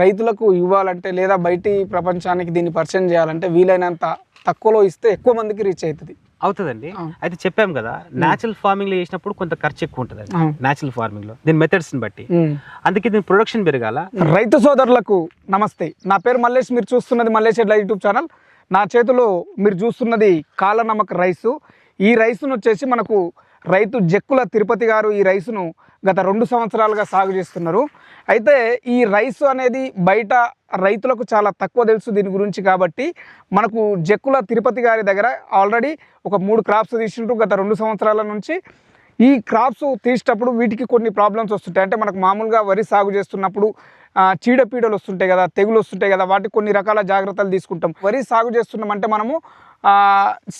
రైతులకు ఇవ్వాలంటే లేదా బయటి ప్రపంచానికి దీన్ని పరిచయం చేయాలంటే వీలైనంత తక్కువలో ఇస్తే ఎక్కువ మందికి రీచ్ అవుతుంది. అవుతుందండి. అయితే చెప్పాం కదా న్యాచురల్ ఫార్మింగ్లో చేసినప్పుడు కొంత ఖర్చు ఎక్కువ ఉంటుంది. న్యాచురల్ ఫార్మింగ్లో. దీని మెథడ్స్ని బట్టి. అందుకే దీని ప్రొడక్షన్ పెరగాల. రైతు సోదరులకు నమస్తే. నా పేరు మల్లేష్ మీరు చూస్తున్నది మల్లేష్ ఎడ్ల యూట్యూబ్ ఛానల్. నా చేతిలో మీరు చూస్తున్నది కాలనమక రైసు. ఈ రైసును వచ్చేసి మనకు రైతు జక్కుల తిరుపతి గారు ఈ రైసును గత రెండు సంవత్సరాలుగా సాగు చేస్తున్నారు. అయితే ఈ రైస్ అనేది బయట రైతులకు చాలా తక్కువ తెలుసు దీని గురించి కాబట్టి మనకు జక్కుల తిరుపతి గారి దగ్గర ఆల్రెడీ ఒక మూడు క్రాప్స్ తీసినట్టు గత రెండు సంవత్సరాల నుంచి. ఈ క్రాప్స్ తీసేటప్పుడు వీటికి కొన్ని ప్రాబ్లమ్స్ వస్తుంటాయి. అంటే మనకు మామూలుగా వరి సాగు చేస్తున్నప్పుడు చీడపీడలు వస్తుంటాయి కదా తెగులు వస్తుంటాయి కదా వాటికి కొన్ని రకాల జాగ్రత్తలు తీసుకుంటాం. వరి సాగు చేస్తున్నామంటే మనము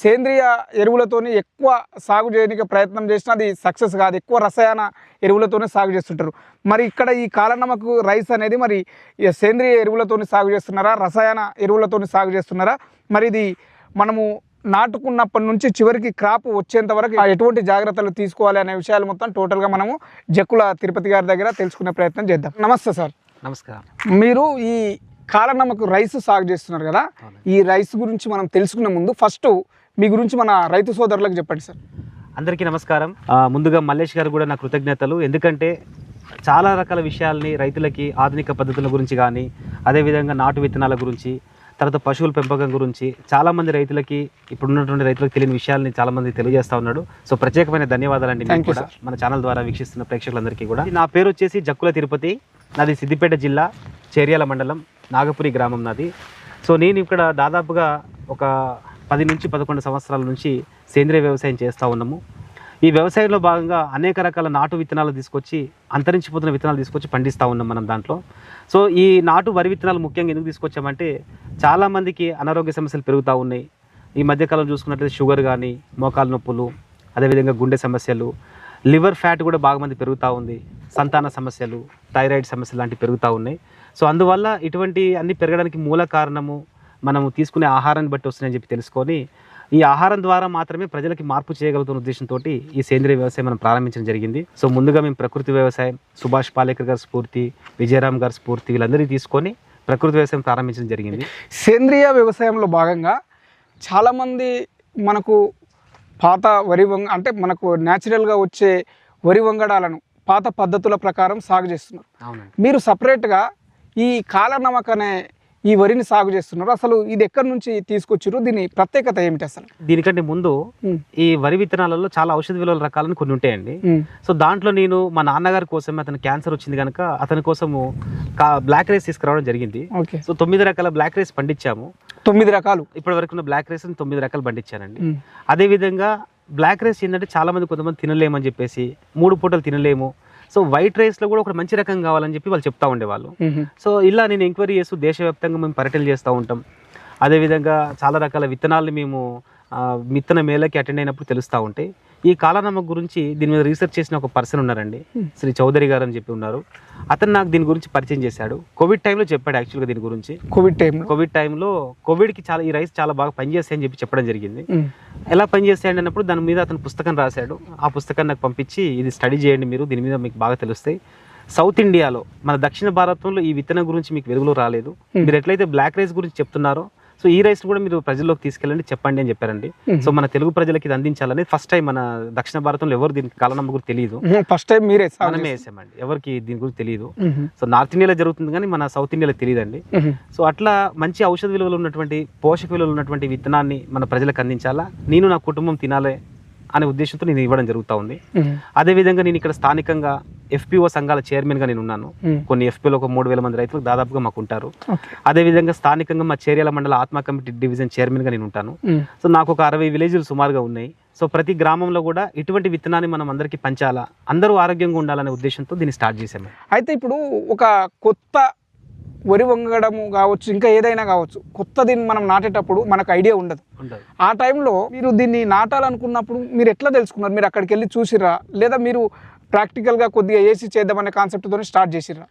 సేంద్రియ ఎరువులతోనే ఎక్కువ సాగు చేయడానికి ప్రయత్నం చేసినా అది సక్సెస్ కాదు. ఎక్కువ రసాయన ఎరువులతోనే సాగు చేస్తుంటారు. మరి ఇక్కడ ఈ కాలనమకు రైస్ అనేది మరి సేంద్రియ ఎరువులతోని సాగు చేస్తున్నారా రసాయన ఎరువులతోని సాగు చేస్తున్నారా? మరి ఇది మనము నాటుకున్నప్పటి నుంచి చివరికి క్రాప్ వచ్చేంత వరకు ఎటువంటి జాగ్రత్తలు తీసుకోవాలి అనే విషయాలు మొత్తం టోటల్గా మనము జక్కుల తిరుపతి గారి దగ్గర తెలుసుకునే ప్రయత్నం చేద్దాం. నమస్తే సార్. నమస్కారం. మీరు ఈ కాలనమ్మకు రైస్ సాగు చేస్తున్నారు కదా ఈ రైస్ గురించి మనం తెలుసుకునే ముందు ఫస్ట్ మీ గురించి మన రైతు సోదరులకు చెప్పండి సార్. అందరికీ నమస్కారం. ముందుగా మల్లేష్ గారు కూడా నా కృతజ్ఞతలు. ఎందుకంటే చాలా రకాల విషయాల్ని రైతులకి ఆధునిక పద్ధతుల గురించి కానీ అదేవిధంగా నాటు విత్తనాల గురించి తర్వాత పశువుల పెంపకం గురించి చాలా మంది రైతులకి ఇప్పుడు ఉన్నటువంటి రైతులకు తెలియని విషయాల్ని చాలా మంది తెలియజేస్తా ఉన్నాడు. సో ప్రత్యేకమైన ధన్యవాదాలండి మీకు కూడా. మన ఛానల్ ద్వారా వీక్షిస్తున్న ప్రేక్షకులందరికీ కూడా. నా పేరు వచ్చేసి జక్కుల తిరుపతి. నాది సిద్దిపేట జిల్లా చేర్యాల మండలం నాగపురి గ్రామం నాది. సో నేను ఇక్కడ దాదాపుగా ఒక పది నుంచి పదకొండు సంవత్సరాల నుంచి సేంద్రియ వ్యవసాయం చేస్తూ ఉన్నాము. ఈ వ్యవసాయంలో భాగంగా అనేక రకాల నాటు విత్తనాలు తీసుకొచ్చి అంతరించిపోతున్న విత్తనాలు తీసుకొచ్చి పండిస్తూ ఉన్నాం మనం దాంట్లో. సో ఈ నాటు వరి విత్తనాలు ముఖ్యంగా ఎందుకు తీసుకొచ్చామంటే చాలామందికి అనారోగ్య సమస్యలు పెరుగుతూ ఉన్నాయి. ఈ మధ్యకాలం చూసుకున్నట్లయితే షుగర్ కానీ మోకాలు నొప్పులు అదేవిధంగా గుండె సమస్యలు లివర్ ఫ్యాట్ కూడా బాగా మంది పెరుగుతూ ఉంది. సంతాన సమస్యలు థైరాయిడ్ సమస్యలు లాంటివి పెరుగుతూ ఉన్నాయి. సో అందువల్ల ఇటువంటి అన్ని పెరగడానికి మూల కారణము మనము తీసుకునే ఆహారాన్ని బట్టి వస్తున్నాయని చెప్పి తెలుసుకొని ఈ ఆహారం ద్వారా మాత్రమే ప్రజలకి మార్పు చేయగలుగుతున్న ఉద్దేశంతో ఈ సేంద్రియ వ్యవసాయం మనం ప్రారంభించడం జరిగింది. సో ముందుగా మేము ప్రకృతి వ్యవసాయం సుభాష్ పాలేకర్ గారి స్ఫూర్తి విజయరామ్ గారి స్ఫూర్తి వీళ్ళందరినీ తీసుకొని ప్రకృతి వ్యవసాయం ప్రారంభించడం జరిగింది. సేంద్రియ వ్యవసాయంలో భాగంగా చాలామంది మనకు పాత వరి వంగ అంటే మనకు న్యాచురల్గా వచ్చే వరి వంగడాలను పాత పద్ధతుల ప్రకారం సాగు చేస్తున్నారు. మీరు సపరేట్గా ఈ కాలనమక అనే ఈ వరిని సాగు చేస్తున్నారు. అసలు ఇది ఎక్కడి నుంచి తీసుకొచ్చారు? దీని ప్రత్యేకత ఏమిటి అసలు? దీనికంటే ముందు ఈ వరి విత్తనాలలో చాలా ఔషధ విలువల రకాలను కొన్ని ఉంటాయండి. సో దాంట్లో నేను మా నాన్నగారి కోసం అతను క్యాన్సర్ వచ్చింది కనుక అతని కోసము బ్లాక్ రైస్ తీసుకురావడం జరిగింది. సో తొమ్మిది రకాల బ్లాక్ రైస్ పండించాము. తొమ్మిది రకాలు. ఇప్పటి వరకు ఉన్న బ్లాక్ రైస్ తొమ్మిది రకాలు పండించానండి. అదేవిధంగా బ్లాక్ రైస్ ఏంటంటే చాలా మంది కొంతమంది తినలేమని చెప్పేసి మూడు పూటలు తినలేము. సో వైట్ రైస్లో కూడా ఒక మంచి రకం కావాలని చెప్పి వాళ్ళు చెప్తా ఉండేవాళ్ళు. సో ఇలా నేను ఎంక్వైరీ చేస్తూ దేశవ్యాప్తంగా మేము పర్యటనలు చేస్తూ ఉంటాం. అదేవిధంగా చాలా రకాల విత్తనాలు మేము విత్తన మేళకి అటెండ్ అయినప్పుడు తెలుస్తూ ఉంటాయి ఈ కాలనమ్మక గురించి దీని మీద రీసెర్చ్ చేసిన ఒక పర్సన్ ఉన్నారండి. శ్రీ చౌదరి గారు అని చెప్పి ఉన్నారు. అతను నాకు దీని గురించి పరిచయం చేశాడు. కోవిడ్ టైంలో చెప్పాడు యాక్చువల్గా దీని గురించి. కోవిడ్ టైంలో కోవిడ్ టైంలో కోవిడ్కి చాలా ఈ రైస్ చాలా బాగా పనిచేస్తాయని చెప్పి చెప్పడం జరిగింది. ఉమ్, ఎలా పనిచేస్తాయండి అన్నప్పుడు దాని మీద అతను పుస్తకం రాశాడు. ఆ పుస్తకాన్ని నాకు పంపించి ఇది స్టడీ చేయండి మీరు దీని మీద మీకు బాగా తెలుస్తాయి. సౌత్ ఇండియాలో మన దక్షిణ భారతంలో ఈ విత్తనం గురించి మీకు వెలుగులో రాలేదు. Hmm. మీరు ఎట్లయితే బ్లాక్ రైస్ గురించి చెప్తున్నారో సో ఈ రైస్ కూడా మీరు ప్రజల్లోకి తీసుకెళ్ళండి చెప్పండి అని చెప్పారండి. సో మన తెలుగు ప్రజలకి ఇది అందించాలని ఫస్ట్ టైం మన దక్షిణ భారతంలో ఎవరు దీనికి కాలనమ్మ గురించి తెలియదు ఫస్ట్ టైం మీరే మనమే వేసామండి. ఎవరికి దీని గురించి తెలియదు సో నార్త్ ఇండియాలో జరుగుతుంది కానీ మన సౌత్ ఇండియాలో తెలియదండి సో అట్లా మంచి ఔషధ విలువలు ఉన్నటువంటి పోషక విలువలు ఉన్నటువంటి విత్తనాన్ని మన ప్రజలకు అందించాలా? నేను నా కుటుంబం తినాలి అనే ఉద్దేశంతో నేను ఇవ్వడం జరుగుతూ ఉంది. అదేవిధంగా నేను ఇక్కడ స్థానికంగా ఎఫ్పిఓ సంఘాల చైర్మన్గా నేను ఉన్నాను కొన్ని ఎఫ్పిఓలో ఒక మూడు వేల మంది రైతులు దాదాపుగా మాకు ఉంటారు అదేవిధంగా స్థానికంగా మా చేర్యాల మండల ఆత్మ కమిటీ డివిజన్ చైర్మన్గా నేను ఉంటాను సో నాకు ఒక అరవై విలేజ్లు సుమారుగా ఉన్నాయి. సో ప్రతి గ్రామంలో కూడా ఇటువంటి విత్తనాన్ని మనం అందరికీ పంచాలా? అందరూ ఆరోగ్యంగా ఉండాలనే ఉద్దేశంతో దీన్ని స్టార్ట్ చేశాము. అయితే ఇప్పుడు ఒక కొత్త వరి వంగడము కావచ్చు ఇంకా ఏదైనా కావచ్చు కొత్త దీన్ని మనం నాటేటప్పుడు మనకు ఐడియా ఉండదు. ఆ టైంలో మీరు దీన్ని నాటాలనుకున్నప్పుడు మీరు ఎట్లా తెలుసుకున్నారు? మీరు అక్కడికి వెళ్ళి చూసిర్రా? లేదా మీరు ప్రాక్టికల్గా కొద్దిగా ఏసీ చేద్దామనే కాన్సెప్ట్తో స్టార్ట్ చేసిర్రా?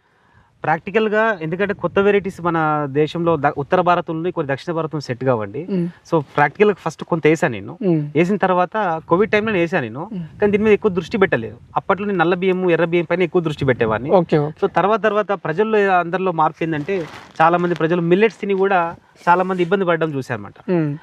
ప్రాక్టికల్గా ఎందుకంటే కొత్త వెరైటీస్ మన దేశంలో ఉత్తర భారతంలో కొన్ని దక్షిణ భారతం సెట్ కావండి. సో ప్రాక్టికల్ ఫస్ట్ కొంత వేసాను నేను. వేసిన తర్వాత కోవిడ్ టైంలో వేసాను నేను. కానీ దీని మీద ఎక్కువ దృష్టి పెట్టలేదు. అప్పట్లో నేను నల్ల బియ్యం ఎర్ర బియ్యం పైన ఎక్కువ దృష్టి పెట్టేవాడిని. సో తర్వాత తర్వాత ప్రజల్లో అందరిలో మార్పు ఏంటంటే చాలా మంది ప్రజలు మిల్లెట్స్ తిని కూడా చాలా మంది ఇబ్బంది పడడం చూసారన్నమాట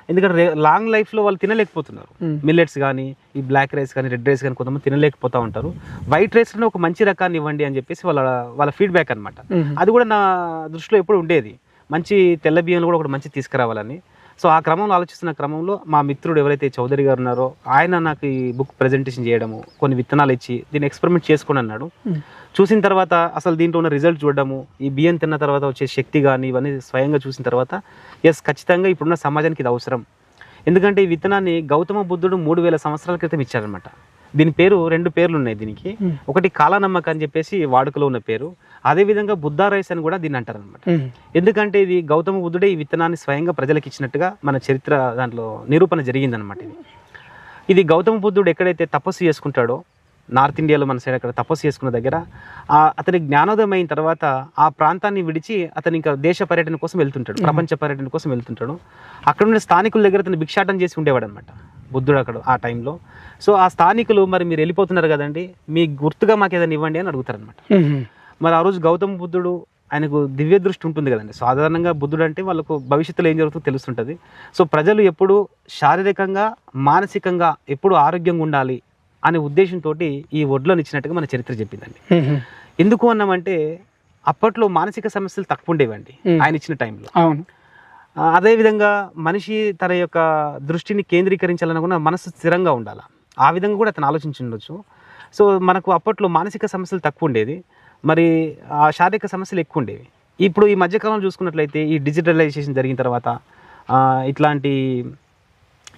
ఎందుకంటే లాంగ్ లైఫ్లో వాళ్ళు తినలేకపోతున్నారు. మిల్లెట్స్ కానీ ఈ బ్లాక్ రైస్ కానీ రెడ్ రైస్ కానీ కొంతమంది తినలేకపోతా ఉంటారు. వైట్ రైస్లో ఒక మంచి రకాన్ని ఇవ్వండి అని చెప్పేసి వాళ్ళ వాళ్ళ ఫీడ్బ్యాక్ అన్నమాట. ఉమ్, అది కూడా నా దృష్టిలో ఎప్పుడు ఉండేది. మంచి తెల్ల బియ్యంలో కూడా ఒకటి మంచి తీసుకురావాలని. సో ఆ క్రమంలో ఆలోచిస్తున్న క్రమంలో మా మిత్రుడు ఎవరైతే చౌదరి గారు ఉన్నారో ఆయన నాకు ఈ బుక్ ప్రజెంటేషన్ చేయడము కొన్ని విత్తనాలు ఇచ్చి దీన్ని ఎక్స్పెరిమెంట్ చేసుకోండి అన్నాడు చూసిన తర్వాత అసలు దీంట్లో ఉన్న రిజల్ట్ చూడడము ఈ బియ్యం తిన్న తర్వాత వచ్చే శక్తి కానీ ఇవన్నీ స్వయంగా చూసిన తర్వాత ఎస్ ఖచ్చితంగా ఇప్పుడున్న సమాజానికి ఇది అవసరం. ఎందుకంటే ఈ విత్తనాన్ని గౌతమ బుద్ధుడు మూడు వేల సంవత్సరాల క్రితం ఇచ్చారనమాట దీని పేరు రెండు పేర్లు ఉన్నాయి దీనికి. ఒకటి కాలానమ్మక అని చెప్పేసి వాడుకలో ఉన్న పేరు. అదేవిధంగా బుద్ధా రైస్ అని కూడా దీన్ని అంటారనమాట ఎందుకంటే ఇది గౌతమ బుద్ధుడే ఈ విత్తనాన్ని స్వయంగా ప్రజలకు ఇచ్చినట్టుగా మన చరిత్ర దాంట్లో నిరూపణ జరిగిందనమాట ఇది. ఇది గౌతమ బుద్ధుడు ఎక్కడైతే తపస్సు చేసుకుంటాడో నార్త్ ఇండియాలో మన సైడ్ అక్కడ తపస్సు చేసుకున్న దగ్గర ఆ అతని జ్ఞానోదయం అయిన తర్వాత ఆ ప్రాంతాన్ని విడిచి అతను ఇంకా దేశ పర్యటన కోసం వెళ్తుంటాడు. ప్రపంచ పర్యటన కోసం వెళ్తుంటాడు. అక్కడ ఉన్న స్థానికుల దగ్గర అతను భిక్షాటం చేసి ఉండేవాడు అనమాట బుద్ధుడు అక్కడ ఆ టైంలో. సో ఆ స్థానికులు మరి మీరు వెళ్ళిపోతున్నారు కదండి మీ గుర్తుగా మాకు ఏదైనా ఇవ్వండి అని అడుగుతారనమాట మరి ఆ రోజు గౌతమ బుద్ధుడు ఆయనకు దివ్య దృష్టి ఉంటుంది కదండి. సాధారణంగా బుద్ధుడు అంటే వాళ్ళకు భవిష్యత్తులో ఏం జరుగుతుందో తెలుస్తుంటుంది. సో ప్రజలు ఎప్పుడు శారీరకంగా మానసికంగా ఎప్పుడు ఆరోగ్యంగా ఉండాలి అనే ఉద్దేశంతో ఈ వడ్లను ఇచ్చినట్టుగా మన చరిత్ర చెప్పిందండి. ఎందుకు అన్నామంటే అప్పట్లో మానసిక సమస్యలు తక్కువ ఉండేవండి. ఆయన ఇచ్చిన టైంలో. అవును. అదేవిధంగా మనిషి తన యొక్క దృష్టిని కేంద్రీకరించాలనుకున్న మనసు స్థిరంగా ఉండాలి. ఆ విధంగా కూడా అతను ఆలోచించి ఉండొచ్చు. సో మనకు అప్పట్లో మానసిక సమస్యలు తక్కువ ఉండేది మరి ఆ శారీరక సమస్యలు ఎక్కువ ఉండేవి ఇప్పుడు ఈ మధ్యకాలంలో చూసుకున్నట్లయితే ఈ డిజిటలైజేషన్ జరిగిన తర్వాత ఇట్లాంటి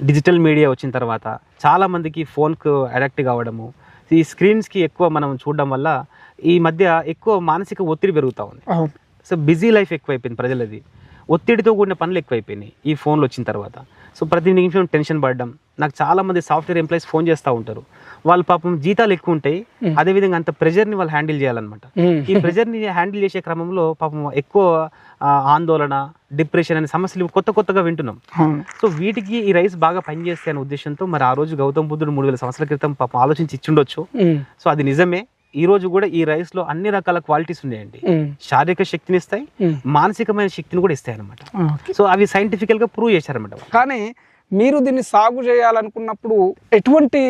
డిజిటల్ మీడియా వచ్చిన తర్వాత చాలామందికి ఫోన్కు అడాక్ట్ కావడము ఈ స్క్రీన్స్కి ఎక్కువ మనం చూడడం వల్ల ఈ మధ్య ఎక్కువ మానసిక ఒత్తిడి పెరుగుతూ ఉంది. సో బిజీ లైఫ్ ఎక్కువైపోయింది ప్రజలది. ఒత్తిడితో కూడిన పనులు ఎక్కువైపోయినాయి ఈ ఫోన్లు వచ్చిన తర్వాత. సో ప్రతి నిమిషం టెన్షన్ పడడం. నాకు చాలా మంది సాఫ్ట్వేర్ ఎంప్లాయీస్ ఫోన్ చేస్తూ ఉంటారు. వాళ్ళు పాపం జీతాలు ఎక్కువ ఉంటాయి. అదేవిధంగా అంత ప్రెజర్ని వాళ్ళు హ్యాండిల్ చేయాలన్నమాట. ఈ ప్రెజర్ని హ్యాండిల్ చేసే క్రమంలో పాపం ఎక్కువ ఆందోళన డిప్రెషన్ అనే సమస్యలు కొత్త కొత్తగా వింటున్నాం. సో వీటికి ఈ రైస్ బాగా పనిచేస్తే అనే ఉద్దేశంతో మరి ఆ రోజు గౌతమ్ బుద్ధుడు మూడు వేల సంవత్సరాల క్రితం పాపం ఆలోచించి ఇచ్చుండొచ్చు. సో అది నిజమే. ఈ రోజు కూడా ఈ రైస్లో అన్ని రకాల క్వాలిటీస్ ఉన్నాయండి. శారీరక శక్తిని ఇస్తాయి మానసికమైన శక్తిని కూడా ఇస్తాయి అనమాట సో అవి సైంటిఫికల్గా ప్రూవ్ చేశారన్నమాట వాళ్ళు. కానీ మీరు దీన్ని సాగు చేయాలనుకున్నప్పుడు ఎటువంటి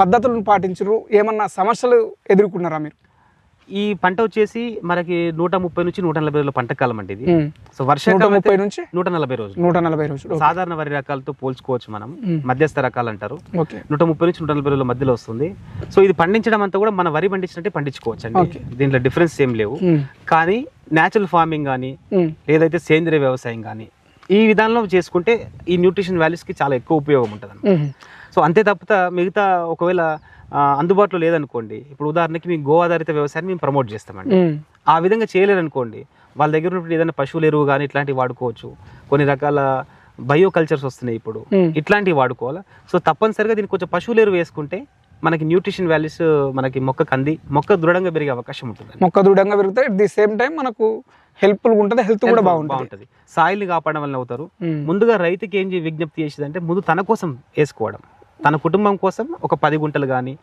పద్ధతులను పాటించరు? ఏమన్నా సమస్యలు ఎదుర్కొన్నారా మీరు? ఈ పంట వచ్చేసి మనకి నూట ముప్పై నుంచి నూట నలభై రోజుల పంట కాలం అండి ఇది. సో వర్షాకాలం ముప్పై నుంచి నూట నలభై రోజులు. నూట నలభై రోజులు. సాధారణ వరి రకాలతో పోల్చుకోవచ్చు మనం. మధ్యస్థ రకాలు అంటారు. నూట ముప్పై నుంచి నూట నలభై రోజుల మధ్యలో వస్తుంది. సో ఇది పండించడం అంతా కూడా మన వరి పండించినట్టే పండించుకోవచ్చు అండి. దీంట్లో డిఫరెన్స్ ఏం లేవు. కానీ న్యాచురల్ ఫార్మింగ్ కానీ లేదైతే సేంద్రియ వ్యవసాయం కానీ ఈ విధానంలో చేసుకుంటే ఈ న్యూట్రిషన్ వాల్యూస్కి చాలా ఎక్కువ ఉపయోగం ఉంటుంది సో అంతే తప్ప మిగతా ఒకవేళ అందుబాటులో లేదనుకోండి. ఇప్పుడు ఉదాహరణకి మీ గో ఆధారిత వ్యవసాయాన్ని మేము ప్రమోట్ చేస్తామండి. ఆ విధంగా చేయలేరనుకోండి. వాళ్ళ దగ్గర ఉన్నప్పుడు ఏదైనా పశువుల ఎరువు కానీ ఇట్లాంటివి వాడుకోవచ్చు. కొన్ని రకాల బయో కల్చర్స్ వస్తున్నాయి ఇప్పుడు. ఇట్లాంటివి వాడుకోవాలి? సో తప్పనిసరిగా దీనికి కొంచెం పశువుల ఎరువు వేసుకుంటే మనకి న్యూట్రిషన్ వాల్యూస్ మనకి మొక్కకు అంది మొక్క దృఢంగా పెరిగే అవకాశం ఉంటుంది మొక్క దృఢంగా పెరుగుతాయి. అట్ ది సేమ్ టైం మనకు హెల్ప్ఫుల్గా ఉంటుంది హెల్త్ కూడా బాగుంటుంది. సాయిల్ని కాపాడడం వల్ల అవుతారు. ముందుగా రైతుకి ఏం విజ్ఞప్తి చేసేదంటే ముందు తన కోసం వేసుకోవడం. తన కుటుంబం కోసం ఒక పది గుంటలు కానీ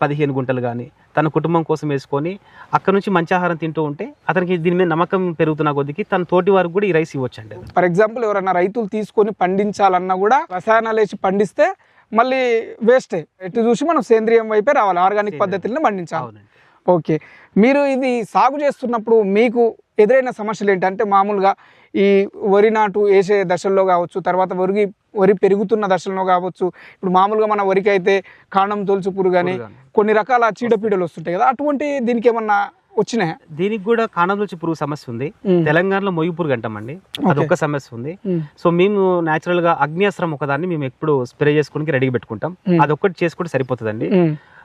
పదిహేను గుంటలు కానీ తన కుటుంబం కోసం వేసుకొని అక్కడ నుంచి మంచి ఆహారం తింటూ ఉంటే అతనికి దీని మీద నమ్మకం పెరుగుతున్న కొద్దికి తన తోటి వారికి కూడా ఈ రైస్ ఇవ్వచ్చు అండి ఫర్ ఎగ్జాంపుల్ ఎవరైనా రైతులు తీసుకొని పండించాలన్నా కూడా రసాయనాలు వేసి పండిస్తే మళ్ళీ వేస్టే. ఎటు చూసి మనం సేంద్రియం వైపే రావాలి ఆర్గానిక్. పద్ధతిలో పండించాలి. ఓకే. మీరు ఇది సాగు చేస్తున్నప్పుడు మీకు ఎదురైన సమస్యలు ఏంటంటే మామూలుగా ఈ వరి నాటు వేసే దశల్లో కావచ్చు తర్వాత వరి వరి పెరుగుతున్న దశల్లో కావచ్చు ఇప్పుడు మామూలుగా మన వరికి అయితే కాండం తొలుచు పురుగు కానీ. కొన్ని రకాల చీడపీడలు వస్తుంటాయి కదా అటువంటి దీనికి ఏమన్నా వచ్చినాయా? దీనికి కూడా కాండం రుచి పురుగు సమస్య ఉంది. తెలంగాణలో మొయ్యి పురుగు అంటామండి. అది. ఒక్క సమస్య ఉంది. సో మేము న్యాచురల్గా అగ్నియాస్త్రం ఒకదాన్ని మేము ఎప్పుడు స్ప్రే చేసుకుని రెడీగా పెట్టుకుంటాం. అది ఒక్కటి చేసుకుంటే సరిపోతుందండి.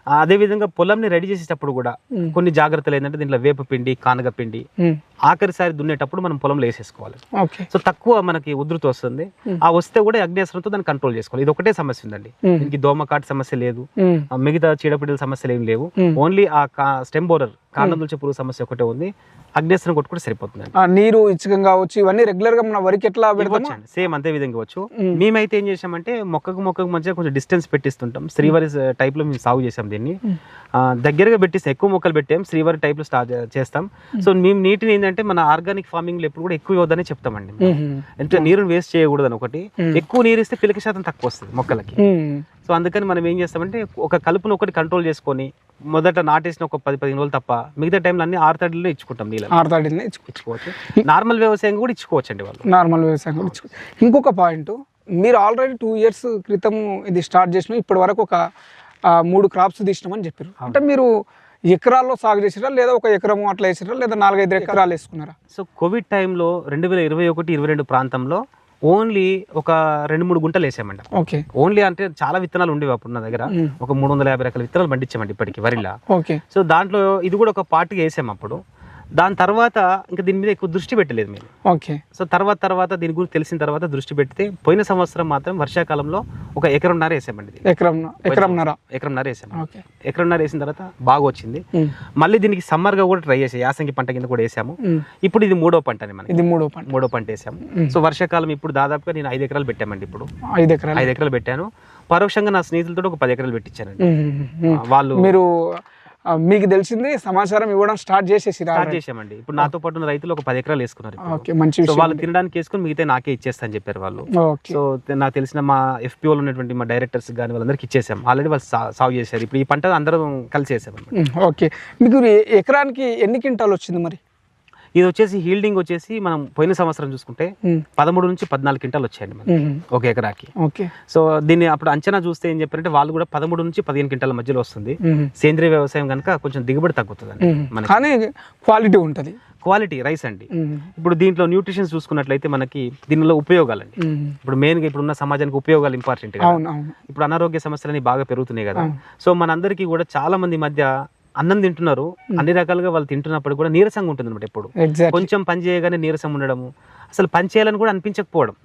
ఉమ్, అదే విధంగా పొలంని రెడీ చేసేటప్పుడు కూడా కొన్ని జాగ్రత్తలు ఏంటంటే దీంట్లో వేప పిండి కానగ పిండి ఆఖరిసారి దున్నేటప్పుడు మనం పొలంలో వేసేసుకోవాలి. సో తక్కువ మనకి ఉధృతి వస్తుంది. ఆ వస్తే కూడా అగ్నేశ్వరంతో దాన్ని కంట్రోల్ చేసుకోవాలి. ఇది ఒకటే సమస్య ఉందండి. దీనికి దోమకాటు సమస్య లేదు. మిగతా చీడపీడల సమస్యలు ఏం లేవు. ఓన్లీ ఆ స్టెమ్ బోరర్ కాండం దుల్చే పురుగు సమస్య ఒకటే ఉంది. అగ్నేస్త్రం కొట్టుకుంటే సరిపోతుందండి. ఆ, నీరు ఇచ్చకం కావచ్చు ఇవన్నీ రెగ్యులర్గా మన వరికి ఎట్లా పెడతాము? సేమ్ అంతే విధంగా ఇవ్వచ్చు. ఉమ్. మేమైతే ఏం చేసామంటే మొక్కకు మొక్కకు మధ్య కొంచెం డిస్టెన్స్ పెట్టిస్తుంటాం. శ్రీవారి టైప్లో మేము సాగు చేసాం దీన్ని. దగ్గరగా పెట్టిస్తాం ఎక్కువ మొక్కలు పెట్టాం శ్రీవారి టైప్లో స్టార్ట్ చేస్తాం. సో మేము నీటిని ఏంటంటే మన ఆర్గానిక్ ఫార్మింగ్లో ఎప్పుడు కూడా ఎక్కువ ఇవ్వదని చెప్తామండి. అంటే నీరుని వేస్ట్ చేయకూడదని ఒకటి. ఎక్కువ నీరు ఇస్తే పిలక శాతం తక్కువ వస్తుంది మొక్కలకి. సో అందుకని మనం ఏం చేస్తామంటే ఒక కలుపును ఒకటి కంట్రోల్ చేసుకొని మొదట నాటేసిన ఒక పది పదిహేను రోజులు తప్ప మిగతా టైంలో అన్ని ఆరు తడిలో ఇచ్చుకుంటాం నీళ్ళు ఆడతాడింది ఇచ్చుకోవచ్చు. నార్మల్ వ్యవసాయం కూడా ఇచ్చుకోవచ్చు అండి వాళ్ళు. నార్మల్ వ్యవసాయం కూడా ఇచ్చుకో- ఇంకొక పాయింట్ మీరు ఆల్రెడీ టూ ఇయర్స్ క్రితం ఇది స్టార్ట్ చేసిన ఇప్పటి వరకు ఒక మూడు క్రాప్స్ తీసినామని చెప్పారు అంటే మీరు ఎకరాల్లో సాగు చేసిరా లేదా ఒక ఎకరము అట్లా వేసిరా లేదా నాలుగైదు ఎకరాలు వేసుకున్నారా? సో కోవిడ్ టైంలో రెండు వేల ఇరవై ఒకటి ఇరవై రెండు ప్రాంతంలో ఓన్లీ ఒక రెండు మూడు గుంటలు వేసామండి. ఓకే. ఓన్లీ అంటే చాలా విత్తనాలు ఉండేవి అప్పుడు నా దగ్గర. ఒక మూడు వందల యాభై రకాల విత్తనాలు పండించామండి ఇప్పటికి వరిలా. ఓకే. సో దాంట్లో ఇది కూడా ఒక పార్ట్గా వేసాము అప్పుడు. దాని తర్వాత ఇంకా దీని మీద ఎక్కువ దృష్టి పెట్టలేదు మేము ఓకే. సో తర్వాత తర్వాత దీని గురించి తెలిసిన తర్వాత దృష్టి పెడితే పోయిన సంవత్సరం మాత్రం వర్షాకాలంలో ఒక ఎకరంన్నర వేసామండి ఎకరంన్నర. ఎకరంన్నర వేసాము ఎకరంన్నర వేసిన తర్వాత బాగా వచ్చింది. మళ్ళీ దీనికి సమ్మర్గా కూడా ట్రై చేసాం యాసంగి పంట కింద కూడా వేసాము. ఇప్పుడు ఇది మూడో పంట అని మనకి. ఇది మూడో పంట. మూడో పంట వేసాము. సో వర్షాకాలం ఇప్పుడు దాదాపుగా నేను ఐదు ఎకరాలు పెట్టామండి ఇప్పుడు. ఐదు ఎకరాలు. ఐదు ఎకరాలు పెట్టాను. పరోక్షంగా నా స్నేహితులతో ఒక పది ఎకరాలు పెట్టించానండి. వాళ్ళు మీరు మీకు తెలిసింది సమాచారం ఇవ్వడం స్టార్ట్ చేసేసి స్టార్ట్ చేసామండి ఇప్పుడు నాతో పాటు ఉన్న రైతులు ఒక పది ఎకరాలు వేసుకున్నారు. ఓకే మంచి వాళ్ళు తినడానికి వేసుకుని మిగతా నాకే ఇచ్చేస్తా అని చెప్పారు వాళ్ళు. సో నాకు తెలిసిన మా ఎఫ్పిఓలో ఉన్నటువంటి మా డైరెక్టర్స్ కానీ వాళ్ళందరికీ ఇచ్చేసాం. ఆల్రెడీ వాళ్ళు సాగు చేశారు. ఇప్పుడు ఈ పంట అందరం కలిసి వేసాం. ఓకే. మీకు ఎకరానికి ఎన్ని క్వింటాలు వచ్చింది మరి? ఇది వచ్చేసి హీల్డింగ్ వచ్చేసి మనం పోయిన సంవత్సరం చూసుకుంటే. పదమూడు నుంచి పద్నాలుగు క్వింటాలు వచ్చాయండి మనకి. ఒక ఎకరాకి ఓకే సో దీన్ని అప్పుడు అంచనా చూస్తే ఏం చెప్పారంటే వాళ్ళు కూడా పదమూడు నుంచి పదిహేను క్వింటాల మధ్యలో వస్తుంది. సేంద్రియ వ్యవసాయం కనుక కొంచెం దిగుబడి. మనకి కానీ క్వాలిటీ ఉంటుంది క్వాలిటీ రైస్ అండి. ఇప్పుడు దీంట్లో న్యూట్రిషన్స్ చూసుకున్నట్లయితే మనకి దీనిలో ఉపయోగాలండి ఉమ్. ఇప్పుడు మెయిన్గా ఇప్పుడు ఉన్న సమాజానికి ఉపయోగాలు ఇంపార్టెంట్ ఇప్పుడు అనారోగ్య సమస్యలని బాగా పెరుగుతున్నాయి కదా. సో మనందరికీ కూడా చాలా మంది మధ్య అన్నం తింటున్నారు. అన్ని రకాలుగా వాళ్ళు తింటున్నప్పుడు కూడా నీరసంగా ఉంటుంది అనమాట ఎప్పుడు కొంచెం పని చేయగానే నీరసం ఉండడము. అసలు పని చేయాలని కూడా అనిపించకపోవడం.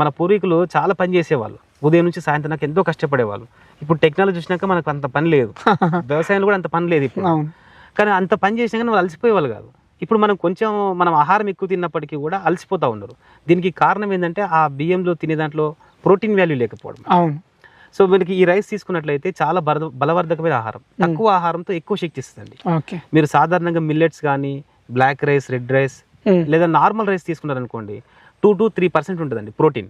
మన పూర్వీకులు చాలా పని చేసేవాళ్ళు. ఉదయం నుంచి సాయంత్రం దాకా ఎంతో కష్టపడేవాళ్ళు. ఇప్పుడు టెక్నాలజీ చూసినాక మనకు అంత పని లేదు. వ్యవసాయంలో కూడా అంత పని లేదు ఇప్పుడు. కానీ అంత పని చేసినా కానీ వాళ్ళు అలసిపోయేవాళ్ళు కాదు. ఇప్పుడు మనం కొంచెం మనం ఆహారం ఎక్కువ తిన్నప్పటికీ కూడా అలసిపోతూ ఉన్నారు. దీనికి కారణం ఏంటంటే ఆ బియ్యంలో తినే దాంట్లో ప్రోటీన్ వాల్యూ లేకపోవడం. అవును. సో మనకి ఈ రైస్ తీసుకున్నట్లయితే చాలా బల బలవర్ధకమైన ఆహారం. తక్కువ ఆహారంతో ఎక్కువ శక్తి ఇస్తుందండి. ఓకే. మీరు సాధారణంగా మిల్లెట్స్ కానీ బ్లాక్ రైస్ రెడ్ రైస్. లేదా నార్మల్ రైస్ తీసుకున్నారనుకోండి టూ టు త్రీ పర్సెంట్ ఉంటుందండి ప్రోటీన్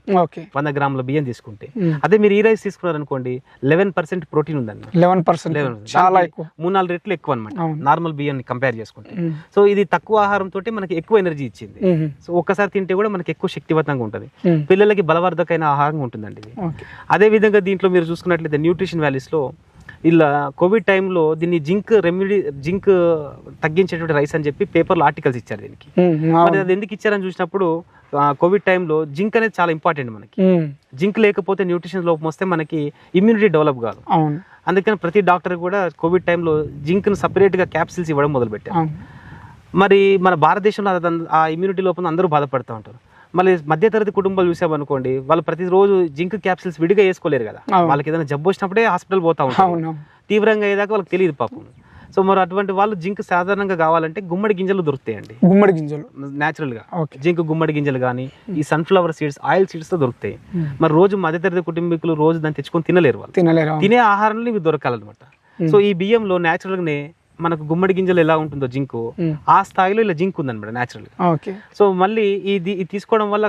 వంద గ్రాముల బియ్యం తీసుకుంటే. అదే మీరు ఈ రైస్ తీసుకున్నారనుకోండి లెవెన్ పర్సెంట్ ప్రోటీన్ ఉందండి లెవెన్ పర్సెంట్ 11. చాలా ఎక్కువ మూడు నాలుగు రెట్లు ఎక్కువ అనమాట. నార్మల్ బియ్యాన్ని కంపేర్ చేసుకుంటే. సో ఇది తక్కువ ఆహారం తోటి మనకి ఎక్కువ ఎనర్జీ ఇచ్చింది. సో ఒక్కసారి తింటే కూడా మనకి ఎక్కువ శక్తివంతంగా ఉంటుంది. పిల్లలకి బలవర్ధకమైన ఆహారం ఉంటుందండి ఇది అదే విధంగా దీంట్లో మీరు చూసుకున్నట్లయితే న్యూట్రిషన్ వాల్యూస్లో ఇలా కోవిడ్ టైంలో దీన్ని జింక్ రెమెడీ జింక్ తగ్గించేటువంటి రైస్ అని చెప్పి పేపర్లో ఆర్టికల్స్ ఇచ్చారు దీనికి. మరి అది ఎందుకు ఇచ్చారని చూసినప్పుడు కోవిడ్ టైంలో జింక్ అనేది చాలా ఇంపార్టెంట్ మనకి. జింక్ లేకపోతే న్యూట్రిషన్ లోపం వస్తే మనకి ఇమ్యూనిటీ డెవలప్ కాదు. అందుకని ప్రతి డాక్టర్ కూడా కోవిడ్ టైంలో జింక్ను సపరేట్గా క్యాప్సిల్స్ ఇవ్వడం మొదలుపెట్టారు. మరి మన భారతదేశంలో ఆ ఇమ్యూనిటీ లోపం అందరూ బాధపడుతూ ఉంటారు. మళ్ళీ మధ్యతరగతి కుటుంబాలు చూసామనుకోండి వాళ్ళు ప్రతిరోజు జింక్ క్యాప్సిల్స్ విడిగా వేసుకోలేరు కదా. వాళ్ళకి ఏదైనా జబ్బు వచ్చినప్పుడే హాస్పిటల్ పోతా ఉంటారు. తీవ్రంగా అయ్యేదాకా వాళ్ళకి తెలియదు పాపం. సో మరి అటువంటి వాళ్ళు జింక్ సాధారణంగా కావాలంటే గుమ్మడి గింజలు దొరుకుతాయండి. గుమ్మడి గింజలు. న్యాచురల్గా. జింక్ గుమ్మడి గింజలు కానీ ఈ సన్ఫ్లవర్ సీడ్స్ ఆయిల్ సీడ్స్తో దొరుకుతాయి. ఉమ్. మరి రోజు మధ్యతరగతి కుటుంబీకులు రోజు దాన్ని తెచ్చుకొని తినలేరు వాళ్ళు. తినలేరు. తినే ఆహారంలో ఇవి దొరకాలన్నమాట. ఉమ్. సో ఈ బియ్యంలో న్యాచురల్ గానే మనకు గుమ్మడి గింజలు ఎలా ఉంటుందో జింకు ఉమ్. ఆ స్థాయిలో ఇలా జింక్ ఉందన్నమాట న్యాచురల్గా ఓకే. సో మళ్ళీ ఇది తీసుకోవడం వల్ల